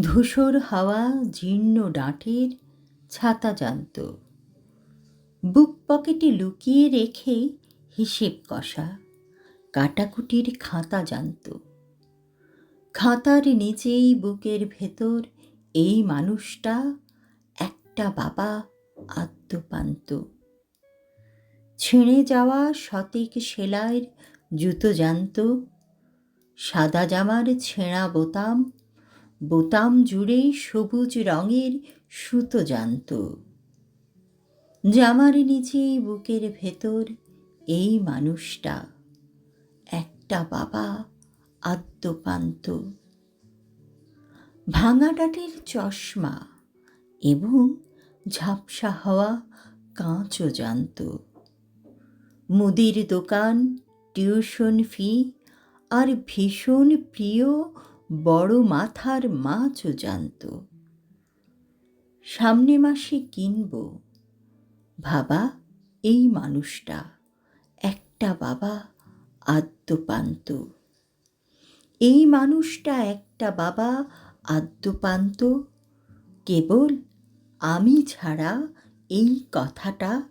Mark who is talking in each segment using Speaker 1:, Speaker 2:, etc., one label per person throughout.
Speaker 1: ধূসর হাওয়া জীর্ণ ডাঁটের ছাতা জানত। বুক পকেটে লুকিয়ে রেখে হিসেব কষা, কাটাকুটির খাতা জানত। খাতার নিচেই বুকের ভেতর এই মানুষটা একটা বাবা আদ্যপান্ত। ছিঁড়ে যাওয়া শতিক সেলাইয়ের জুতো জানত, সাদা জামার ছেঁড়া বোতাম বোতাম জুড়ে সবুজ রঙের সুতো জানত। জামার নিচেই বুকের ভেতর এই মানুষটা। একটা বাবা আদ্যপান্ত। ভাঙা ডাটের চশমা এবং ঝাপসা হওয়া কাঁচও জানত। মুদির দোকান, টিউশন ফি আর ভীষণ প্রিয় বড় মাথার মাছও জানত। সামনে মাসে কিনব। ভাবা, এই মানুষটা একটা বাবা আদ্যপান্ত। এই মানুষটা একটা বাবা আদ্যপান্ত। কেবল আমি ছাড়া এই কথাটা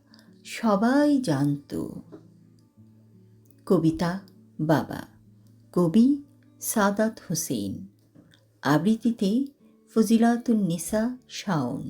Speaker 1: সবাই জানত। কবিতা বাবা, কবি সাদাত হোসেন আবৃত্তিতে ফজিলাতুন নিসা শাওন।